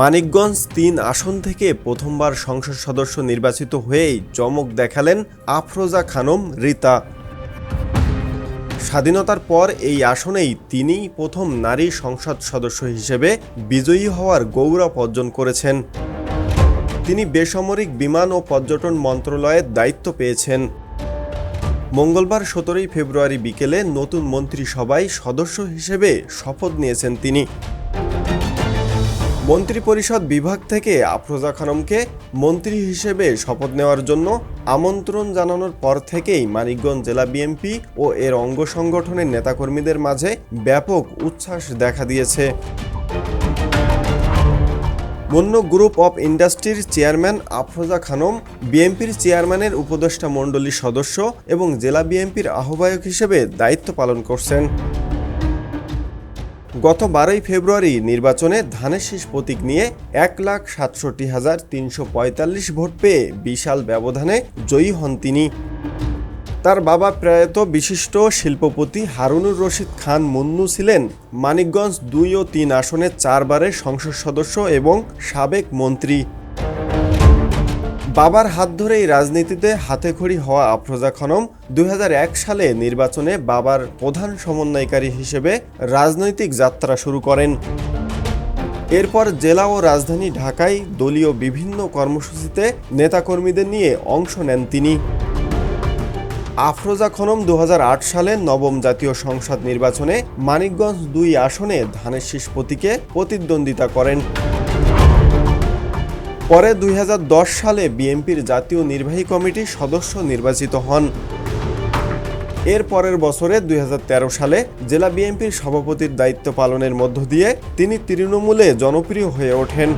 মানিকগঞ্জ তিন আসন থেকে প্রথমবার সংসদ সদস্য নির্বাচিত হয়েই চমক দেখালেন আফরোজা খানম, রীতা। স্বাধীনতার পর এই আসনেই তিনিই প্রথম নারী সংসদ সদস্য হিসেবে বিজয়ী হওয়ার গৌরব অর্জন করেছেন। তিনি বেসামরিক বিমান ও পর্যটন মন্ত্রণালয়ের দায়িত্ব পেয়েছেন। মঙ্গলবার সতেরোই ফেব্রুয়ারি বিকেলে নতুন মন্ত্রিসভায় সদস্য হিসেবে শপথ নিয়েছেন তিনি। মন্ত্রিপরিষদ বিভাগ থেকে আফরোজা খানমকে মন্ত্রী হিসেবে শপথ নেওয়ার জন্য আমন্ত্রণ জানানোর পর থেকেই মানিকগঞ্জ জেলা বিএনপি ও এর অঙ্গ সংগঠনের নেতাকর্মীদের মাঝে ব্যাপক উচ্ছ্বাস দেখা দিয়েছে। মন্য গ্রুপ অফ ইন্ডাস্ট্রির চেয়ারম্যান আফরোজা খানম, বিএনপির চেয়ারম্যানের উপদেষ্টা মণ্ডলীর সদস্য এবং জেলা বিএনপির আহ্বায়ক হিসেবে দায়িত্ব পালন করছেন। গত বারোই ফেব্রুয়ারি নির্বাচনে ধানের শীষ প্রতীক নিয়ে এক লাখ সাতষট্টি হাজার তিনশো পঁয়তাল্লিশ ভোট পেয়ে বিশাল ব্যবধানে জয়ী হন তিনি। তার বাবা প্রয়াত বিশিষ্ট শিল্পপতি হারুনুর রশিদ খান মুন্নু ছিলেন মানিকগঞ্জ দুই ও তিন আসনে চারবারের সংসদ সদস্য এবং সাবেক মন্ত্রী। বাবার হাত ধরেই রাজনীতিতে হাতেখড়ি হওয়া আফরোজা খনম দুই হাজার এক সালে নির্বাচনে বাবার প্রধান সমন্বয়কারী হিসেবে রাজনৈতিক যাত্রা শুরু করেন। এরপর জেলা ও রাজধানী ঢাকায় দলীয় বিভিন্ন কর্মসূচিতে নেতাকর্মীদের নিয়ে অংশ নেন তিনি। আফরোজা খনম দু হাজার আট সালে নবম জাতীয় সংসদ নির্বাচনে মানিকগঞ্জ দুই আসনে ধানের শীষ প্রতীকে প্রতিদ্বন্দ্বিতা করেন। পরে দুই হাজার দশ সালে বিএনপির জাতীয় নির্বাহী কমিটির সদস্য নির্বাচিত হন। এর পরের বছরে দুই হাজার তেরো সালে জেলা বিএনপির সভাপতির দায়িত্ব পালনের মধ্য দিয়ে তিনি তৃণমূলে জনপ্রিয় হয়ে ওঠেন।